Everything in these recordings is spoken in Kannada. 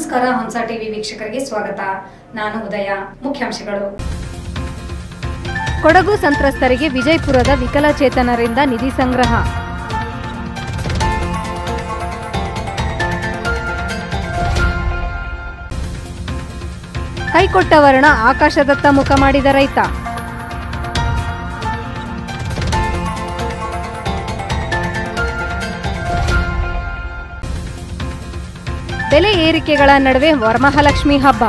ನಮಸ್ಕಾರ ಹಂಸ ಟಿವಿ ವೀಕ್ಷಕರಿಗೆ ಸ್ವಾಗತ. ನಾನು ಉದಯ. ಮುಖ್ಯಾಂಶಗಳು. ಕೊಡಗು ಸಂತ್ರಸ್ತರಿಗೆ ವಿಜಯಪುರದ ವಿಕಲಚೇತನರಿಂದ ನಿಧಿ ಸಂಗ್ರಹ. ಕೈಕೊಟ್ಟವರ್ಣ ಆಕಾಶದತ್ತ ಮುಖ ಮಾಡಿದ ರೈತ. ಬೆಲೆ ಏರಿಕೆಗಳ ನಡುವೆ ವರಮಹಾಲಕ್ಷ್ಮಿ ಹಬ್ಬ.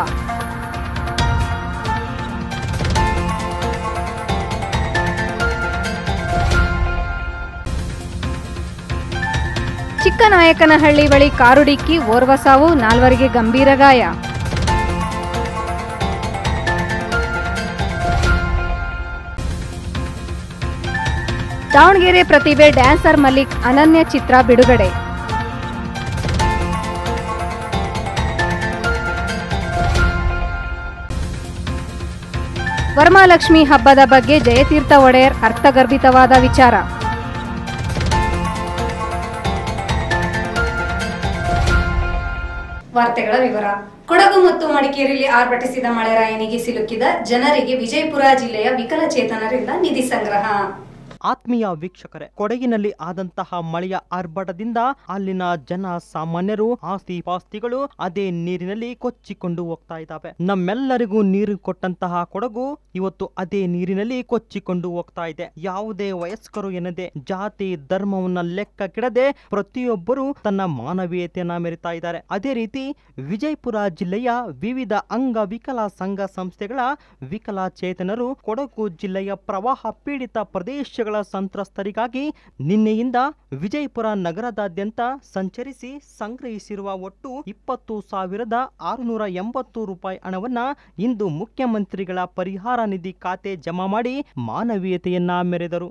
ಚಿಕ್ಕನಾಯಕನಹಳ್ಳಿ ಬಳಿ ಕಾರು ಡಿಕ್ಕಿ ಓರ್ವ ಸಾವು, ನಾಲ್ವರಿಗೆ ಗಂಭೀರ ಗಾಯ. ದಾವಣಗೆರೆ ಪ್ರತಿಭೆ ಡ್ಯಾನ್ಸರ್ ಮಲ್ಲಿಕ್ ಅನನ್ಯ ಚಿತ್ರ ಬಿಡುಗಡೆ. ವರಮಹಾಲಕ್ಷ್ಮಿ ಹಬ್ಬದ ಬಗ್ಗೆ ಜಯತೀರ್ಥ ಒಡೆಯರ್ ಅರ್ಥಗರ್ಭಿತವಾದ ವಿಚಾರ. ವಾರ್ತೆಗಳ ವಿವರ. ಕೊಡಗು ಮತ್ತು ಮಡಿಕೇರಿಯಲ್ಲಿ ಆರ್ಭಟಿಸಿದ ಮಳೆರಾಯನಿಗೆ ಸಿಲುಕಿದ ಜನರಿಗೆ ವಿಜಯಪುರ ಜಿಲ್ಲೆಯ ವಿಕಲಚೇತನರಿಂದ ನಿಧಿ ಸಂಗ್ರಹ. ಆತ್ಮೀಯ ವೀಕ್ಷಕರೇ, ಕೊಡಗಿನಲ್ಲಿ ಆದಂತಹ ಮಳೆಯ ಆರ್ಭಟದಿಂದ ಅಲ್ಲಿನ ಜನ ಸಾಮಾನ್ಯರು ಆಸ್ತಿ ಪಾಸ್ತಿಗಳು ಅದೇ ನೀರಿನಲ್ಲಿ ಕೊಚ್ಚಿಕೊಂಡು ಹೋಗ್ತಾ ಇದ್ದಾವೆ. ನಮ್ಮೆಲ್ಲರಿಗೂ ನೀರು ಕೊಟ್ಟಂತಹ ಕೊಡಗು ಇವತ್ತು ಅದೇ ನೀರಿನಲ್ಲಿ ಕೊಚ್ಚಿಕೊಂಡು ಹೋಗ್ತಾ ಇದೆ. ಯಾವುದೇ ವಯಸ್ಕರು ಎನ್ನದೆ, ಜಾತಿ ಧರ್ಮವನ್ನ ಲೆಕ್ಕಕ್ಕಿಡದೆ ಪ್ರತಿಯೊಬ್ಬರು ತನ್ನ ಮಾನವೀಯತೆಯನ್ನ ಮೆರಿತಾ ಇದ್ದಾರೆ. ಅದೇ ರೀತಿ ವಿಜಯಪುರ ಜಿಲ್ಲೆಯ ವಿವಿಧ ಅಂಗವಿಕಲ ಸಂಘ ಸಂಸ್ಥೆಗಳ ವಿಕಲಚೇತನರು ಕೊಡಗು ಜಿಲ್ಲೆಯ ಪ್ರವಾಹ ಪೀಡಿತ ಪ್ರದೇಶಗಳ ಸಂತ್ರಸ್ತರಿಗಾಗಿ ನಿನ್ನೆಯಿಂದ ವಿಜಯಪುರ ನಗರದಾದ್ಯಂತ ಸಂಚರಿಸಿ ಸಂಗ್ರಹಿಸಿರುವ ಒಟ್ಟು ಇಪ್ಪತ್ತು ಸಾವಿರದ ಆರುನೂರ ಎಂಬತ್ತು ರೂಪಾಯಿ ಹಣವನ್ನ ಇಂದು ಮುಖ್ಯಮಂತ್ರಿಗಳ ಪರಿಹಾರ ನಿಧಿ ಖಾತೆ ಜಮಾ ಮಾಡಿ ಮಾನವೀಯತೆಯನ್ನ ಮೆರೆದರು.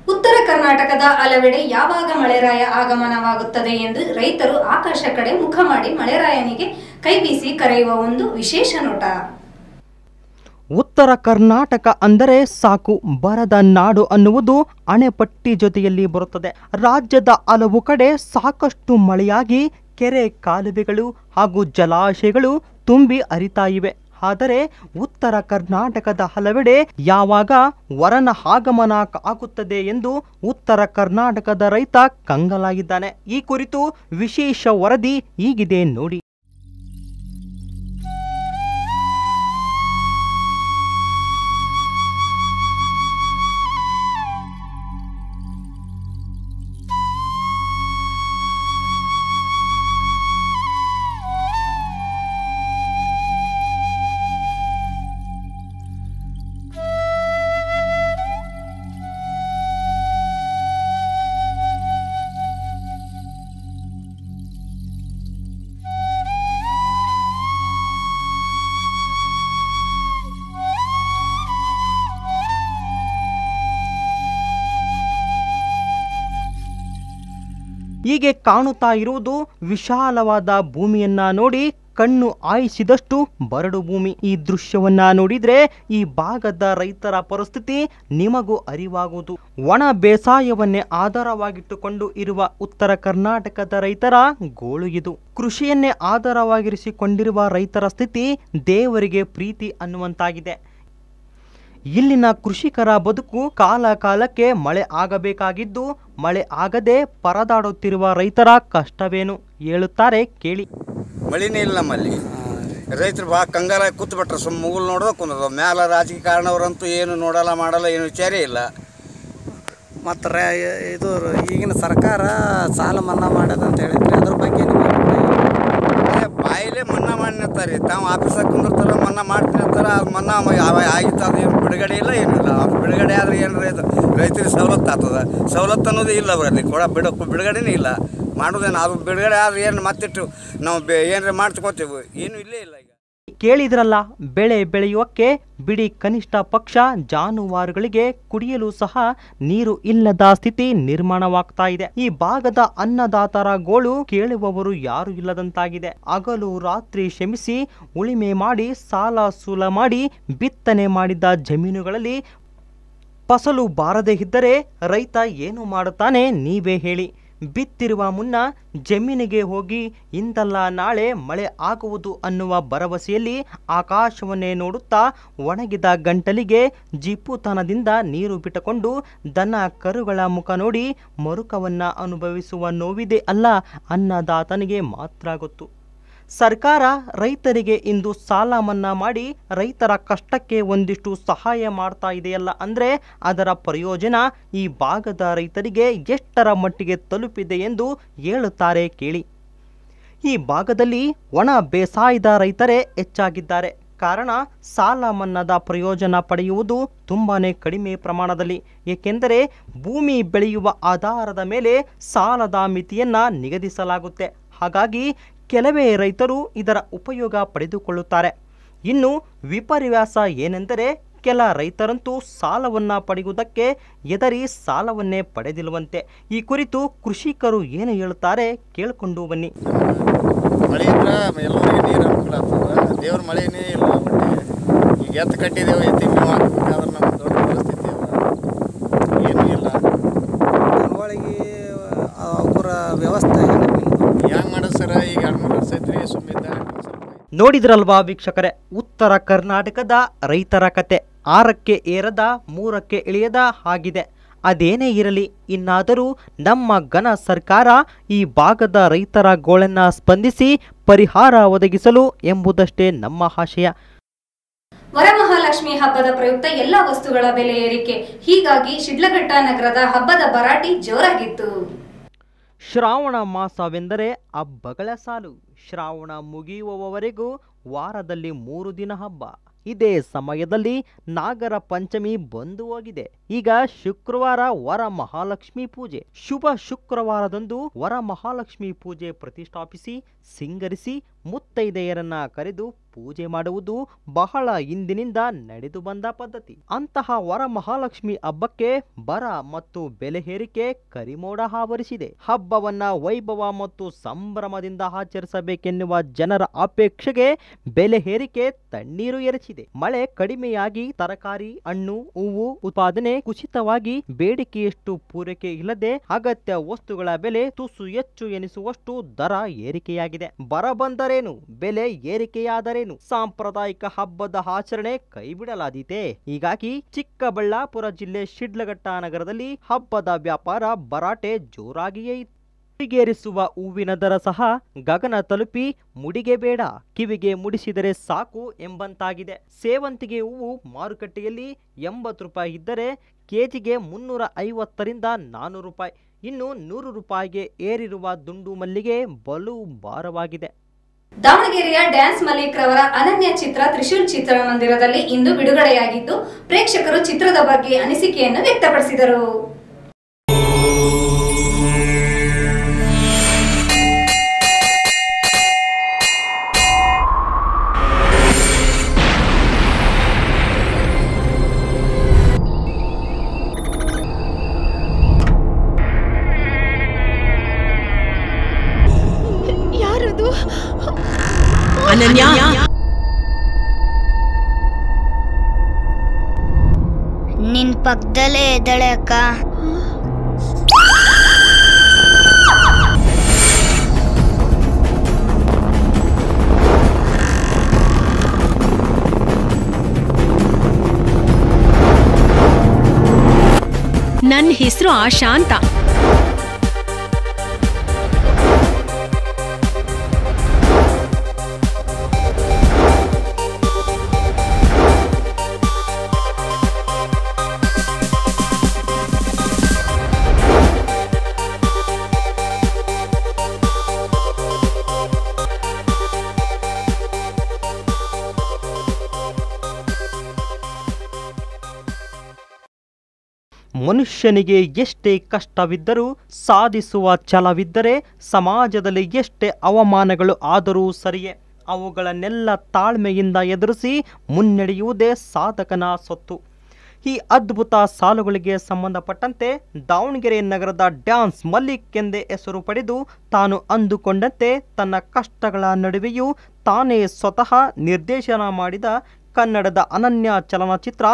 ಉತ್ತರ ಕರ್ನಾಟಕದ ಹಲವೆಡೆ ಯಾವಾಗ ಮಳೆರಾಯ ಆಗಮನವಾಗುತ್ತದೆ ಎಂದು ರೈತರು ಆಕಾಶ ಕಡೆ ಮುಖ ಮಾಡಿ ಮಳೆರಾಯನಿಗೆ ಕೈಬೀಸಿ ಕರೆಯುವ ಒಂದು ವಿಶೇಷ ನೋಟ. ಉತ್ತರ ಕರ್ನಾಟಕ ಅಂದರೆ ಸಾಕು, ಬರದ ನಾಡು ಅನ್ನುವುದು ಅಣೆಪಟ್ಟಿ ಜೊತೆಯಲ್ಲಿ ಬರುತ್ತದೆ. ರಾಜ್ಯದ ಹಲವು ಕಡೆ ಸಾಕಷ್ಟು ಮಳೆಯಾಗಿ ಕೆರೆ ಕಾಲುವೆಗಳು ಹಾಗೂ ಜಲಾಶಯಗಳು ತುಂಬಿ ಅರಿತಾ ಇವೆ. ಆದರೆ ಉತ್ತರ ಕರ್ನಾಟಕದ ಹಲವೆಡೆ ಯಾವಾಗ ವರನ ಆಗಮನ ಆಗುತ್ತದೆ ಎಂದು ಉತ್ತರ ಕರ್ನಾಟಕದ ರೈತ ಕಂಗಲಾಗಿದ್ದಾನೆ. ಈ ಕುರಿತು ವಿಶೇಷ ವರದಿ ಹೀಗಿದೆ ನೋಡಿ. ಹೀಗೆ ಕಾಣುತ್ತಾ ಇರುವುದು ವಿಶಾಲವಾದ ಭೂಮಿಯನ್ನ ನೋಡಿ ಕಣ್ಣು ಆಯಿಸಿದಷ್ಟು ಬರಡು ಭೂಮಿ. ಈ ದೃಶ್ಯವನ್ನ ನೋಡಿದ್ರೆ ಈ ಭಾಗದ ರೈತರ ಪರಿಸ್ಥಿತಿ ನಿಮಗೂ ಅರಿವಾಗುವುದು ಒಣ ಬೇಸಾಯವನ್ನೇ ಆಧಾರವಾಗಿಟ್ಟುಕೊಂಡು ಇರುವ ಉತ್ತರ ಕರ್ನಾಟಕದ ರೈತರ ಗೋಳು ಇದು. ಕೃಷಿಯನ್ನೇ ಆಧಾರವಾಗಿರಿಸಿಕೊಂಡಿರುವ ರೈತರ ಸ್ಥಿತಿ ದೇವರಿಗೆ ಪ್ರೀತಿ ಅನ್ನುವಂತಾಗಿದೆ. ಇಲ್ಲಿನ ಕೃಷಿಕರ ಬದುಕು ಕಾಲ ಕಾಲಕ್ಕೆ ಮಳೆ ಆಗಬೇಕಾಗಿದ್ದು ಮಳೆ ಆಗದೆ ಪರದಾಡುತ್ತಿರುವ ರೈತರ ಕಷ್ಟವೇನು ಹೇಳುತ್ತಾರೆ ಕೇಳಿ. ಮಳೆನೇ ಇಲ್ಲ ನಮ್ಮಲ್ಲಿ. ರೈತರು ಭಾಳ ಕಂಗಾಲಾಗಿ ಕೂತ್ಬಿಟ್ರೆ ಸುಮ್ಮ ಮುಗುಲ್ ನೋಡೋದು ಕುಂದದ ಮ್ಯಾಲ ರಾಜಕೀಯಕಾರಣವ್ರಂತೂ ಏನು ನೋಡಲ್ಲ ಮಾಡಲ್ಲ ಏನು ವಿಚಾರೇ ಇಲ್ಲ. ಮತ್ತು ರ ಇದು ಈಗಿನ ಸರ್ಕಾರ ಸಾಲ ಮನ್ನಾ ಮಾಡೋದಂತ ಹೇಳಿದ್ರೆ ಹೇಳಿದ್ರಿ ಅದ್ರ ಬಗ್ಗೆ ಬಾಯಿಲೆ ಮನ್ನಾ ಮಾಡಿರ್ತಾರೆ ತಾವು ಆಫೀಸಾಗ ಕುಂದಿರ್ತಾರ ಮನ್ನಾ ಮಾಡ್ತೀನಿ ಅಂತಾರೆ ಅದು ಮನ್ನಾ ಆಗಿತ್ತು, ಅದು ಏನು ಬಿಡುಗಡೆ ಇಲ್ಲ ಏನಿಲ್ಲ ಬಿಡುಗಡೆ ಆದ್ರೆ ಏನು ರೈತ ರೈತರಿಗೆ ಸವಲತ್ತು ಆಗ್ತದೆ. ಸವಲತ್ತು ಅನ್ನೋದು ಇಲ್ಲ ಅವರಲ್ಲಿ. ಕೊಡ ಬಿಡ, ಬಿಡುಗಡೆನೇ ಇಲ್ಲ. ಮಾಡೋದೇನು ಅದು ಬಿಡುಗಡೆ ಆದರೆ ಏನು ಮತ್ತಿಟ್ಟು ನಾವು ಬೆ ಏನಾರ ಮಾಡ್ಕೊತೀವಿ? ಏನೂ ಇಲ್ಲೇ ಇಲ್ಲ ಕೇಳಿದ್ರಲ್ಲ, ಬೆಳೆ ಬೆಳೆಯುವಕ್ಕೆ ಬಿಡಿ ಕನಿಷ್ಠ ಪಕ್ಷ ಜಾನುವಾರುಗಳಿಗೆ ಕುಡಿಯಲು ಸಹ ನೀರು ಇಲ್ಲದ ಸ್ಥಿತಿ ನಿರ್ಮಾಣವಾಗ್ತಾ ಇದೆ. ಈ ಭಾಗದ ಅನ್ನದಾತರ ಗೋಳು ಕೇಳುವವರು ಯಾರು ಇಲ್ಲದಂತಾಗಿದೆ. ಹಗಲು ರಾತ್ರಿ ಶ್ರಮಿಸಿ ಉಳಿಮೆ ಮಾಡಿ, ಸಾಲ ಸೂಲ ಮಾಡಿ, ಬಿತ್ತನೆ ಮಾಡಿದ ಜಮೀನುಗಳಲ್ಲಿ ಫಸಲು ಬಾರದೇ ಇದ್ದರೆ ರೈತ ಏನು ಮಾಡುತ್ತಾನೆ ನೀವೇ ಹೇಳಿ. ಬಿತ್ತಿರುವ ಮುನ್ನ ಜಮೀನಿಗೆ ಹೋಗಿ, ಇಂದಲ್ಲ ನಾಳೆ ಮಳೆ ಆಗುವುದು ಅನ್ನುವ ಭರವಸೆಯಲ್ಲಿ ಆಕಾಶವನ್ನೇ ನೋಡುತ್ತಾ ಒಣಗಿದ ಗಂಟಲಿಗೆ ಜಿಪ್ಪುತನದಿಂದ ನೀರು ಬಿಟ್ಟುಕೊಂಡು ದನ ಕರುಗಳ ಮುಖ ನೋಡಿ ಮರುಕವನ್ನ ಅನುಭವಿಸುವ ನೋವಿದೆ ಅಲ್ಲ ಅನ್ನದಾತನಿಗೆ ಮಾತ್ರ ಗೊತ್ತು. ಸರ್ಕಾರ ರೈತರಿಗೆ ಇಂದು ಸಾಲ ಮನ್ನಾ ಮಾಡಿ ರೈತರ ಕಷ್ಟಕ್ಕೆ ಒಂದಿಷ್ಟು ಸಹಾಯ ಮಾಡ್ತಾ ಇದೆಯಲ್ಲ ಅಂದರೆ ಅದರ ಪ್ರಯೋಜನ ಈ ಭಾಗದ ರೈತರಿಗೆ ಎಷ್ಟರ ಮಟ್ಟಿಗೆ ತಲುಪಿದೆ ಎಂದು ಹೇಳುತ್ತಾರೆ ಕೇಳಿ. ಈ ಭಾಗದಲ್ಲಿ ಒಣ ಬೇಸಾಯದ ರೈತರೇ ಹೆಚ್ಚಾಗಿದ್ದಾರೆ. ಕಾರಣ ಸಾಲ ಮನ್ನಾದ ಪ್ರಯೋಜನ ಪಡೆಯುವುದು ತುಂಬಾ ಕಡಿಮೆ ಪ್ರಮಾಣದಲ್ಲಿ. ಏಕೆಂದರೆ ಭೂಮಿ ಬೆಳೆಯುವ ಆಧಾರದ ಮೇಲೆ ಸಾಲದ ಮಿತಿಯನ್ನು ನಿಗದಿಸಲಾಗುತ್ತೆ. ಹಾಗಾಗಿ ಕೆಲವೇ ರೈತರು ಇದರ ಉಪಯೋಗ ಪಡೆದುಕೊಳ್ಳುತ್ತಾರೆ. ಇನ್ನು ವಿಪರ್ಯಾಸ ಏನೆಂದರೆ ಕೆಲ ರೈತರಂತೂ ಸಾಲವನ್ನ ಪಡೆಯುವುದಕ್ಕೆ ಎದರಿ ಸಾಲವನ್ನೇ ಪಡೆದಿರುವಂತೆ ಈ ಕುರಿತು ಕೃಷಿಕರು ಏನು ಹೇಳುತ್ತಾರೆ ಕೇಳಿಕೊಂಡು ಬನ್ನಿ. ಮಳೆ ಎಲ್ಲರಿಗೆ ನೀರು ಅನುಕೂಲ ಆಗ್ತದೆ? ದೇವ್ರ ಮಳೆನೇ ಇಲ್ಲ ಈಗ ಎತ್ತು ಕಟ್ಟಿದ್ದೇವೆ ಎತ್ತಿ ಮೇವು ನಮ್ಗೆ ದೊಡ್ಡ ಪರಿಸ್ಥಿತಿ ಅದ ಏನೂ ಇಲ್ಲ ದನಗಳಿಗೆ ಅವರ ವ್ಯವಸ್ಥೆ ಹೆಂಗೆ ನಿಮ್ದು? ಹೆಂಗೆ ಮಾಡೋದು ಸರ ಈಗ ಎರಡು ಮೂರು ವರ್ಷ ಐತ್ರಿ ಸುಮ್ಮಿದ್ದ ಸ್ವಲ್ಪ ನೋಡಿದ್ರಲ್ವಾ ವೀಕ್ಷಕರೇ? ಉತ್ತರ ಕರ್ನಾಟಕದ ರೈತರ ಕತೆ. ಆರಕ್ಕೆ ಏರದ ಮೂರಕ್ಕೆ ಇಳಿಯದ ಆಗಿದೆ ಅದೇನೇ ಇರಲಿ ಇನ್ನಾದರೂ ನಮ್ಮ ಘನ ಸರ್ಕಾರ ಈ ಭಾಗದ ರೈತರ ಗೋಳನ್ನು ಸ್ಪಂದಿಸಿ ಪರಿಹಾರ ಒದಗಿಸಲು ಎಂಬುದಷ್ಟೇ ನಮ್ಮ ಆಶಯ. ವರಮಹಾಲಕ್ಷ್ಮಿ ಹಬ್ಬದ ಪ್ರಯುಕ್ತ ಎಲ್ಲಾ ವಸ್ತುಗಳ ಬೆಲೆ ಏರಿಕೆ. ಹೀಗಾಗಿ ಶಿಡ್ಲಘಟ್ಟ ನಗರದ ಹಬ್ಬದ ಭರಾಟಿ ಜೋರಾಗಿತ್ತು. ಶ್ರಾವಣ ಮಾಸವೆಂದರೆ ಹಬ್ಬಗಳ ಸಾಲು. ಶ್ರಾವಣ ಮುಗಿಯುವವರೆಗೂ ವಾರದಲ್ಲಿ ಮೂರು ದಿನ ಹಬ್ಬ. ಇದೇ ಸಮಯದಲ್ಲಿ ನಾಗರ ಪಂಚಮಿ ಬಂದು ಹೋಗಿದೆ. ಈಗ ಶುಕ್ರವಾರ ವರ ಮಹಾಲಕ್ಷ್ಮಿ ಪೂಜೆ. ಶುಭ ಶುಕ್ರವಾರದಂದು ವರ ಮಹಾಲಕ್ಷ್ಮಿ ಪೂಜೆ ಪ್ರತಿಷ್ಠಾಪಿಸಿ, ಸಿಂಗರಿಸಿ ಮುತ್ತೈದೆಯರನ್ನ ಕರೆದು ಪೂಜೆ ಮಾಡುವುದು ಬಹಳ ಹಿಂದಿನಿಂದ ನಡೆದು ಬಂದ ಪದ್ಧತಿ. ಅಂತಹ ವರ ಮಹಾಲಕ್ಷ್ಮಿ ಹಬ್ಬಕ್ಕೆ ಬರ ಮತ್ತು ಬೆಲೆ ಏರಿಕೆ ಕರಿಮೋಡ ಆವರಿಸಿದೆ. ಹಬ್ಬವನ್ನ ವೈಭವ ಮತ್ತು ಸಂಭ್ರಮದಿಂದ ಆಚರಿಸಬೇಕೆನ್ನುವ ಜನರ ಅಪೇಕ್ಷೆಗೆ ಬೆಲೆ ಏರಿಕೆ ತಣ್ಣೀರು ಎರಚಿದೆ. ಮಳೆ ಕಡಿಮೆಯಾಗಿ ತರಕಾರಿ, ಹಣ್ಣು, ಹೂವು ಉತ್ಪಾದನೆ ಕುಸಿತವಾಗಿ ಬೇಡಿಕೆಯಷ್ಟು ಪೂರೈಕೆ ಇಲ್ಲದೆ ಅಗತ್ಯ ವಸ್ತುಗಳ ಬೆಲೆ ತುಸು ಹೆಚ್ಚು ಎನಿಸುವಷ್ಟು ದರ ಏರಿಕೆಯಾಗಿದೆ. ಬರ ಬಂದರೇನು ಬೆಲೆ ಏರಿಕೆಯಾದರೇನು? ಸಾಂಪ್ರದಾಯಿಕ ಹಬ್ಬದ ಆಚರಣೆ ಕೈಬಿಡಲಾದೀತೆ? ಹೀಗಾಗಿ ಚಿಕ್ಕಬಳ್ಳಾಪುರ ಜಿಲ್ಲೆ ಶಿಡ್ಲಘಟ್ಟ ನಗರದಲ್ಲಿ ಹಬ್ಬದ ವ್ಯಾಪಾರ ಭರಾಟೆ ಜೋರಾಗಿಯೇ ಇತ್ತು. ಮುಡಿಗೇರಿಸುವ ಹೂವಿನ ದರ ಸಹ ಗಗನ ತಲುಪಿ ಮುಡಿಗೆ ಬೇಡ, ಕಿವಿಗೆ ಮುಡಿಸಿದರೆ ಸಾಕು ಎಂಬಂತಾಗಿದೆ. ಸೇವಂತಿಗೆ ಹೂವು ಮಾರುಕಟ್ಟೆಯಲ್ಲಿ ಎಂಬತ್ತು ರೂಪಾಯಿ ಇದ್ದರೆ ಕೆಜಿಗೆ ಮುನ್ನೂರ ಐವತ್ತರಿಂದ ನಾನ್ನೂರು ರೂಪಾಯಿ. ಇನ್ನು ನೂರು ರೂಪಾಯಿಗೆ ಏರಿರುವ ದುಂಡು ಮಲ್ಲಿಗೆ ಬಲು ಭಾರವಾಗಿದೆ. ದಾವಣಗೆರೆಯ ಡ್ಯಾನ್ಸ್ ಮಲ್ಲಿಕ್ ರವರ ಅನನ್ಯ ಚಿತ್ರ ತ್ರಿಶೂಲ್ ಚಿತ್ರಮಂದಿರದಲ್ಲಿ ಇಂದು ಬಿಡುಗಡೆಯಾಗಿದ್ದು, ಪ್ರೇಕ್ಷಕರು ಚಿತ್ರದ ಬಗ್ಗೆ ಅನಿಸಿಕೆಯನ್ನು ವ್ಯಕ್ತಪಡಿಸಿದರು. ಇದ್ದಾಳೆ ಅಕ್ಕ. ನನ್ನ ಹೆಸರು ಆಶಾ ಅಂತ. ಮನುಷ್ಯನಿಗೆ ಎಷ್ಟೇ ಕಷ್ಟವಿದ್ದರೂ ಸಾಧಿಸುವ ಛಲವಿದ್ದರೆ ಸಮಾಜದಲ್ಲಿ ಎಷ್ಟೇ ಅವಮಾನಗಳು ಆದರೂ ಸರಿಯೇ. ಅವುಗಳನ್ನೆಲ್ಲ ತಾಳ್ಮೆಯಿಂದ ಎದುರಿಸಿ ಮುನ್ನಡೆಯುವುದೇ ಸಾಧಕನ ಸೊತ್ತು. ಈ ಅದ್ಭುತ ಸಾಲುಗಳಿಗೆ ಸಂಬಂಧಪಟ್ಟಂತೆ ದಾವಣಗೆರೆ ನಗರದ ಡ್ಯಾನ್ಸ್ ಮಲ್ಲಿಕ್ ಎಂದೇ ಹೆಸರು ಪಡೆದು ತಾನು ಅಂದುಕೊಂಡಂತೆ ತನ್ನ ಕಷ್ಟಗಳ ನಡುವೆಯೂ ತಾನೇ ಸ್ವತಃ ನಿರ್ದೇಶನ ಮಾಡಿದ ಕನ್ನಡದ ಅನನ್ಯ ಚಲನಚಿತ್ರ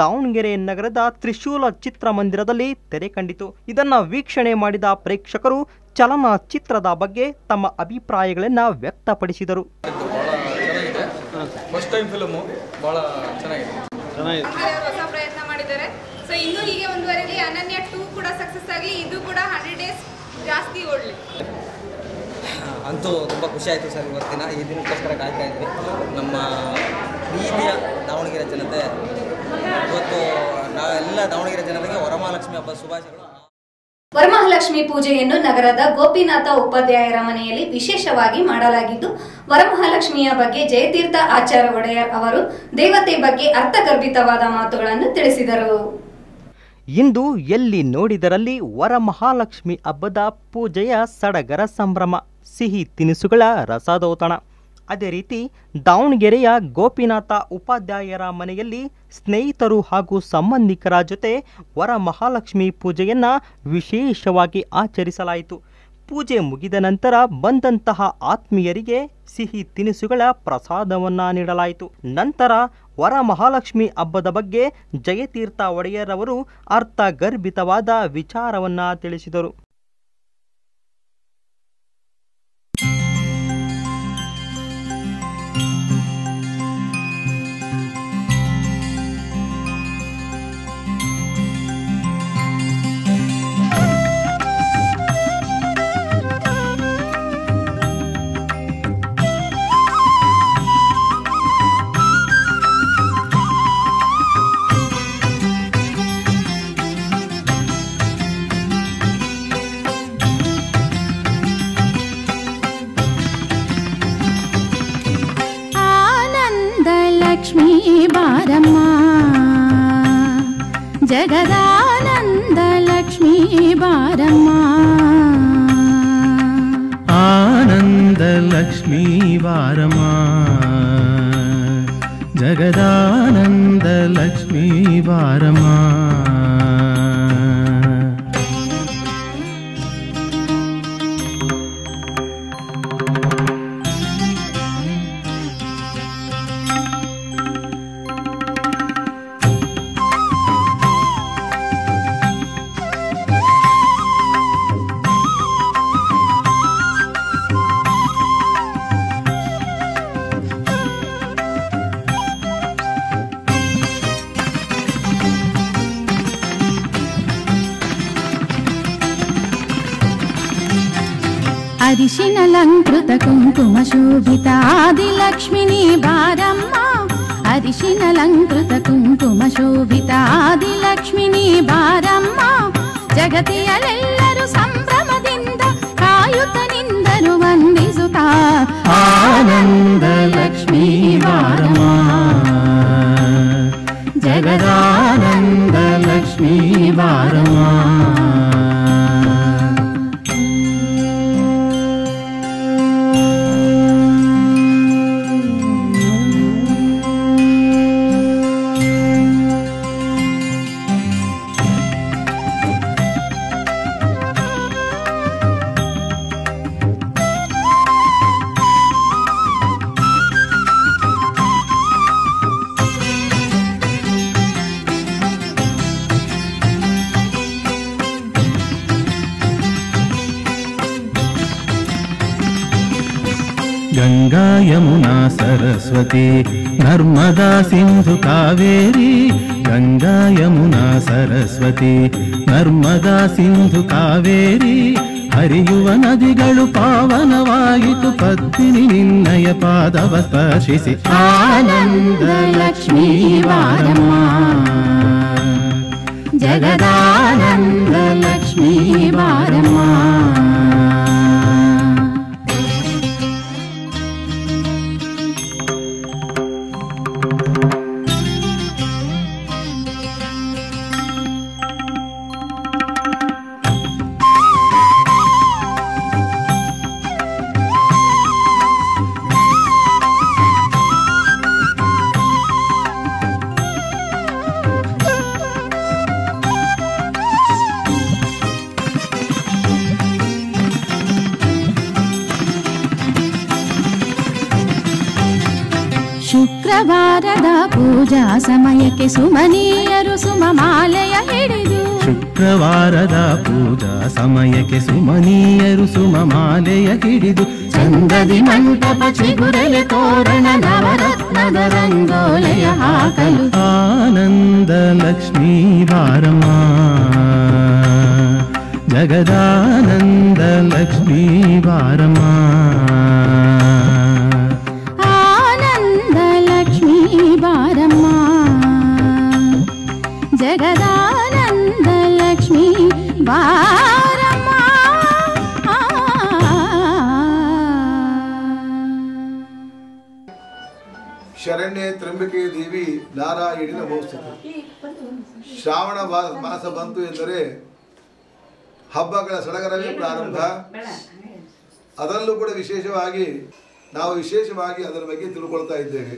ದಾವಣಗೆರೆ ನಗರದ ತ್ರಿಶೂಲ ಚಿತ್ರಮಂದಿರದಲ್ಲಿ ತೆರೆ ಕಂಡಿತು. ಇದನ್ನು ವೀಕ್ಷಣೆ ಮಾಡಿದ ಪ್ರೇಕ್ಷಕರು ಚಲನಚಿತ್ರದ ಬಗ್ಗೆ ತಮ್ಮ ಅಭಿಪ್ರಾಯಗಳನ್ನು ವ್ಯಕ್ತಪಡಿಸಿದರು. First time film. ಭಾಳ ಚೆನ್ನಾಗಿದೆ. ಹೊಸ ಪ್ರಯತ್ನ ಮಾಡಿದ್ದಾರೆ. ಸೊ ಇನ್ನೂ ಹೀಗೆ ಮುಂದುವರಿಲಿ ಅನನ್ಯ ಟೂ ಕೂಡ ಸಕ್ಸಸ್ ಆಗಲಿ ಇದು ಕೂಡ ಹಂಡ್ರೆಡ್ ಡೇಸ್ ಜಾಸ್ತಿ ಓಡಲಿ. ಅಂತೂ ತುಂಬ ಖುಷಿ ಆಯಿತು ಸರ್ ಇವತ್ತಿನ ಈ ದಿನಕ್ಕೋಸ್ಕರ ಕಾಯ್ತಾ ಇದ್ವಿ. ನಮ್ಮ ಪ್ರೀತಿಯ ದಾವಣಗೆರೆ ಜನತೆ. ಇವತ್ತು ನಾವೆಲ್ಲ ದಾವಣಗೆರೆ ಜನತೆಗೆ ವರಮಹಾಲಕ್ಷ್ಮಿ ಹಬ್ಬದ ಶುಭಾಶಯಗಳು. ವರಮಹಾಲಕ್ಷ್ಮಿ ಪೂಜೆಯನ್ನು ನಗರದ ಗೋಪಿನಾಥ ಉಪಾಧ್ಯಾಯರ ಮನೆಯಲ್ಲಿ ವಿಶೇಷವಾಗಿ ಮಾಡಲಾಗಿದ್ದು ವರಮಹಾಲಕ್ಷ್ಮಿಯ ಬಗ್ಗೆ ಜಯತೀರ್ಥ ಆಚಾರ ಒಡೆಯರ್ ಅವರು ದೇವತೆ ಬಗ್ಗೆ ಅರ್ಥಗರ್ಭಿತವಾದ ಮಾತುಗಳನ್ನು ತಿಳಿಸಿದರು. ಇಂದು ಎಲ್ಲಿ ನೋಡಿದರಲ್ಲಿ ವರಮಹಾಲಕ್ಷ್ಮಿ ಹಬ್ಬದ ಪೂಜೆಯ ಸಡಗರ ಸಂಭ್ರಮ. ಸಿಹಿ ತಿನಿಸುಗಳ ರಸದೌತಣ. ಅದೇ ರೀತಿ ದಾವಣಗೆರೆಯ ಗೋಪಿನಾಥ ಉಪಾಧ್ಯಾಯರ ಮನೆಯಲ್ಲಿ ಸ್ನೇಹಿತರು ಹಾಗೂ ಸಂಬಂಧಿಕರ ಜೊತೆ ವರಮಹಾಲಕ್ಷ್ಮಿ ಪೂಜೆಯನ್ನು ವಿಶೇಷವಾಗಿ ಆಚರಿಸಲಾಯಿತು. ಪೂಜೆ ಮುಗಿದ ನಂತರ ಬಂದಂತಹ ಆತ್ಮೀಯರಿಗೆ ಸಿಹಿ ತಿನಿಸುಗಳ ಪ್ರಸಾದವನ್ನು ನೀಡಲಾಯಿತು. ನಂತರ ವರಮಹಾಲಕ್ಷ್ಮಿ ಹಬ್ಬದ ಬಗ್ಗೆ ಜಯತೀರ್ಥ ಒಡೆಯರ್ ಅವರು ಅರ್ಥಗರ್ಭಿತವಾದ ವಿಚಾರವನ್ನು ತಿಳಿಸಿದರು. లక్ష్మీ బారమ్మ జగదానంద లక్ష్మీ బారమ్మ ఆనంద లక్ష్మీ జగదానంద లక్ష్మీ వారమ్మ ಅರಿಶಿನಲಂಕೃತ ಕುಂಕುಮ ಶೋಭಿತ ಆದಿಲಕ್ಷ್ಮಿನಿ ಬಾರಮ್ಮ ಅರಿಶಿನಲಂಕೃತ ಕುಂಕುಮ ಶೋಭಿತ ಆದಿಲಕ್ಷ್ಮಿನಿ ಬಾರಮ್ಮ ಜಗತಿಯಲೆಲ್ಲರೂ ಸಂಭ್ರಮದಿಂದ ಕಾಯುತ್ತ ನಿಂದರು ವಂದಿಸುತ್ತಾ ಆನಂದ ಲಕ್ಷ್ಮೀ ವಾರಮ ಜಗದಾನಂದ ಲಕ್ಷ್ಮೀ ವಾರಮ ಗಂಗಾ ಯಮುನಾ ಸರಸ್ವತಿ ನರ್ಮದಾ ಸಿಂಧು ಕಾವೇರಿ ಗಂಗಾ ಯಮುನಾ ಸರಸ್ವತಿ ನರ್ಮದಾ ಸಿಂಧು ಕಾವೇರಿ ಹರಿಯುವ ನದಿಗಳು ಪಾವನವಾಯಿತು ಪದ್ಮಿನಿ ನಿನ್ನಯ ಪಾದವ ಸ್ಪರ್ಶಿಸಿ ಆನಂದ ಲಕ್ಷ್ಮೀ ವಾರಮ್ಮ ಜಗದಾನಂದ ಲಕ್ಷ್ಮೀ ವಾರಮ್ಮ ಶುಕ್ರವಾರದ ಪೂಜಾ ಸಮಯಕ್ಕೆ ಸುಮನೀಯರು ಸುಮಮಾಲೆಯ ಹಿಡಿದು ಶುಕ್ರವಾರದ ಪೂಜಾ ಸಮಯಕ್ಕೆ ಸುಮನೀಯರು ಸುಮಮಾಲೆಯ ಹಿಡಿದು ಚಂದದಿ ಮಂಟಪ ಚಿಗುರಲೆ ತೋರಣ ನವರತ್ನದ ರಂಗೋಲೆಯ ಹಾಕಲು ಆನಂದ ಲಕ್ಷ್ಮೀ ಬಾರಮ್ಮ ಜಗದಾನಂದ ಲಕ್ಷ್ಮೀ ಬಾರಮ್ಮ ಮಾಸ ಬಂತು ಎಂದರೆ ಹಬ್ಬಗಳ ಸಡಗರವೇ ಪ್ರಾರಂಭ. ಅದರಲ್ಲೂ ಕೂಡ ವಿಶೇಷವಾಗಿ ನಾವು ವಿಶೇಷವಾಗಿ ಅದರ ಬಗ್ಗೆ ತಿಳ್ಕೊಳ್ತಾ ಇದ್ದೇವೆ.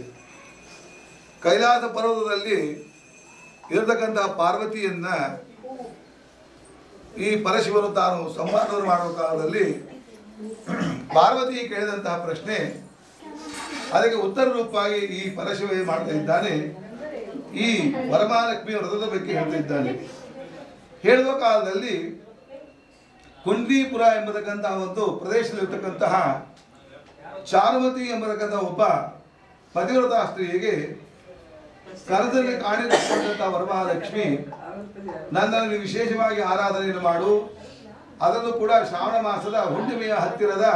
ಕೈಲಾಸ ಪರ್ವತದಲ್ಲಿ ಇರತಕ್ಕಂತಹ ಪಾರ್ವತಿಯನ್ನ ಈ ಪರಶಿವನು ತಾನು ಸಂವಾದವನ್ನು ಮಾಡುವ ಕಾಲದಲ್ಲಿ ಪಾರ್ವತಿ ಕೇಳಿದಂತಹ ಪ್ರಶ್ನೆ ಅದಕ್ಕೆ ಉತ್ತರ ರೂಪವಾಗಿ ಈ ಪರಶಿವ ಏನ್ ಮಾಡ್ತಾ ಇದ್ದಾನೆ. ಈ ವರಮಹಾಲಕ್ಷ್ಮಿ ವ್ರತದ ಬಗ್ಗೆ ಹೇಳ್ತಿದ್ದಾನೆ ಹೇಳುವ ಕಾಲದಲ್ಲಿ ಕುಂಡ್ಲೀಪುರ ಎಂಬತಕ್ಕಂತಹ ಒಂದು ಪ್ರದೇಶದಲ್ಲಿರ್ತಕ್ಕಂತಹ ಚಾರುಮತಿ ಎಂಬತಕ್ಕಂತಹ ಒಬ್ಬ ಪತಿವ್ರತ ಸ್ತ್ರೀಯಿಗೆ ಕರದಲ್ಲಿ ಕಾಣಿಸಿಕೊಂಡಂತಹ ವರಮಹಾಲಕ್ಷ್ಮಿ ನನ್ನನ್ನು ವಿಶೇಷವಾಗಿ ಆರಾಧನೆಯನ್ನು ಮಾಡು. ಅದನ್ನು ಕೂಡ ಶ್ರಾವಣ ಮಾಸದ ಹುಣ್ಣಿಮೆಯ ಹತ್ತಿರದ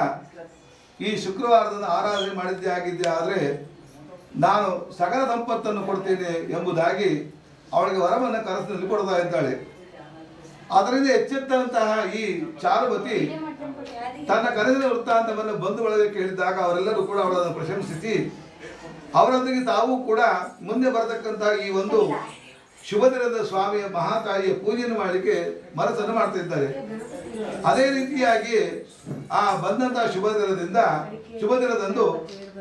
ಈ ಶುಕ್ರವಾರದಿಂದ ಆರಾಧನೆ ಮಾಡಿದ್ದೇ ಆಗಿದ್ದೆ ಆದರೆ ನಾನು ಸಕಲ ಸಂಪತ್ತನ್ನು ಕೊಡ್ತೇನೆ ಎಂಬುದಾಗಿ ಅವಳಿಗೆ ವರವನ್ನು ಕನಸಿನಲ್ಲಿ ಕೊಡ್ತಾ ಇದ್ದಾಳೆ. ಅದರಿಂದ ಎಚ್ಚೆತ್ತಂತಹ ಈ ಚಾರುಪತಿ ತನ್ನ ಕನಸಿನ ವೃತ್ತಾಂತವನ್ನು ಬಂಧು ಕೇಳಿದಾಗ ಅವರೆಲ್ಲರೂ ಕೂಡ ಅವಳನ್ನು ಪ್ರಶಂಸಿಸಿ, ಅವರೊಂದಿಗೆ ತಾವು ಕೂಡ ಮುಂದೆ ಬರತಕ್ಕಂತಹ ಈ ಒಂದು ಶುಭ ದಿನದ ಸ್ವಾಮಿಯ ಮಹಾತಾಯಿಯ ಪೂಜೆಯನ್ನು ಮಾಡಲಿಕ್ಕೆ ಮನಸ್ಸನ್ನು ಮಾಡ್ತಾ ಇದ್ದಾರೆ. ಅದೇ ರೀತಿಯಾಗಿ ಆ ಬಂದಂತಹ ಶುಭ ದಿನದಿಂದ ಶುಭ ದಿನದಂದು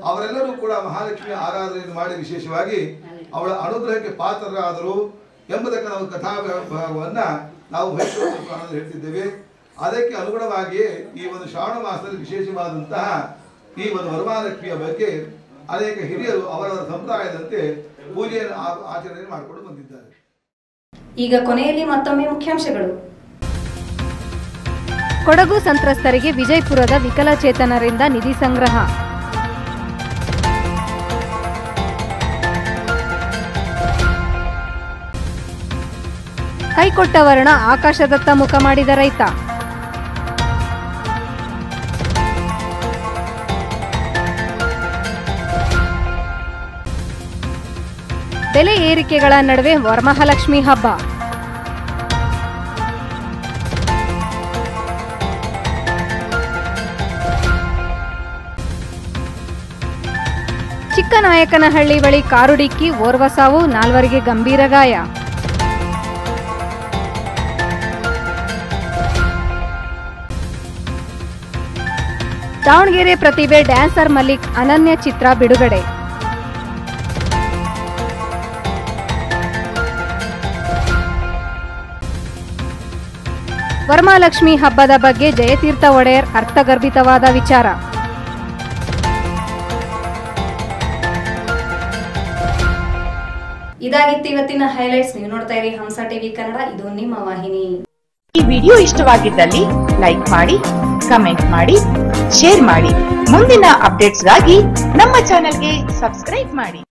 ಅವರೆಲ್ಲರೂ ಕೂಡ ಮಹಾಲಕ್ಷ್ಮಿಯ ಆರಾಧನೆಯನ್ನು ಮಾಡಿ ವಿಶೇಷವಾಗಿ ಅವಳ ಅನುಗ್ರಹಕ್ಕೆ ಪಾತ್ರರಾದರು ಎಂಬುದಕ್ಕೆ ನಾವು ಕಥಾಭಾಗವನ್ನ ನಾವು ಮೈಸೂರು ಹೇಳ್ತಿದ್ದೇವೆ. ಅದಕ್ಕೆ ಅನುಗುಣವಾಗಿಯೇ ಈ ಒಂದು ಶ್ರಾವಣ ಮಾಸದಲ್ಲಿ ವಿಶೇಷವಾದಂತಹ ಈ ಒಂದು ವರಮಹಾಲಕ್ಷ್ಮಿಯ ಬಗ್ಗೆ ಅನೇಕ ಹಿರಿಯರು ಅವರವರ ಸಂಪ್ರದಾಯದಂತೆ ಪೂಜೆಯನ್ನು ಆಚರಣೆ ಮಾಡಿಕೊಂಡು ಬಂದಿದ್ದಾರೆ. ಈಗ ಕೊನೆಯಲ್ಲಿ ಮತ್ತೊಮ್ಮೆ ಮುಖ್ಯಾಂಶಗಳು. ಕೊಡಗು ಸಂತ್ರಸ್ತರಿಗೆ ವಿಜಯಪುರದ ವಿಕಲಚೇತನರಿಂದ ನಿಧಿ ಸಂಗ್ರಹ. ಕೈಕೊಟ್ಟ ವರ್ಣ ಆಕಾಶದತ್ತ ಮುಖ ಮಾಡಿದ ರೈತ. ಬೆಲೆ ಏರಿಕೆಗಳ ನಡುವೆ ವರಮಹಾಲಕ್ಷ್ಮಿ ಹಬ್ಬ. ಚಿಕ್ಕನಾಯಕನಹಳ್ಳಿ ಬಳಿ ಕಾರು ಡಿಕ್ಕಿ, ಓರ್ವ ಸಾವು, ನಾಲ್ವರಿಗೆ ಗಂಭೀರ ಗಾಯ. ದಾವಣಗೆರೆ ಪ್ರತಿಭೆ ಡ್ಯಾನ್ಸರ್ ಮಲ್ಲಿಕ್ ಅನನ್ಯ ಚಿತ್ರ ಬಿಡುಗಡೆ. ವರ್ಮಾಲಕ್ಷ್ಮಿ ಹಬ್ಬದ ಬಗ್ಗೆ ಜಯತೀರ್ಥ ಒಡೆಯರ್ ಅರ್ಥಗರ್ಭಿತವಾದ ವಿಚಾರ. ಇದಾಗಿತ್ತು ಇವತ್ತಿನ ಹೈಲೈಟ್ಸ್ ನೀವು ನೋಡ್ತಾ ಇರಿ ಹಂಸ ಟಿವಿ ಕನ್ನಡ. ಇದು ನಿಮ್ಮ ವಾಹಿನಿ. ಈ ವಿಡಿಯೋ ಇಷ್ಟವಾಗಿದ್ದಲ್ಲಿ ಲೈಕ್ ಮಾಡಿ, ಕಮೆಂಟ್ ಮಾಡಿ, ಶೇರ್ ಮಾಡಿ. ಮುಂದಿನ ಅಪ್ಡೇಟ್ಸ್ಗಾಗಿ ನಮ್ಮ ಚಾನೆಲ್ಗೆ ಸಬ್ಸ್ಕ್ರೈಬ್ ಮಾಡಿ.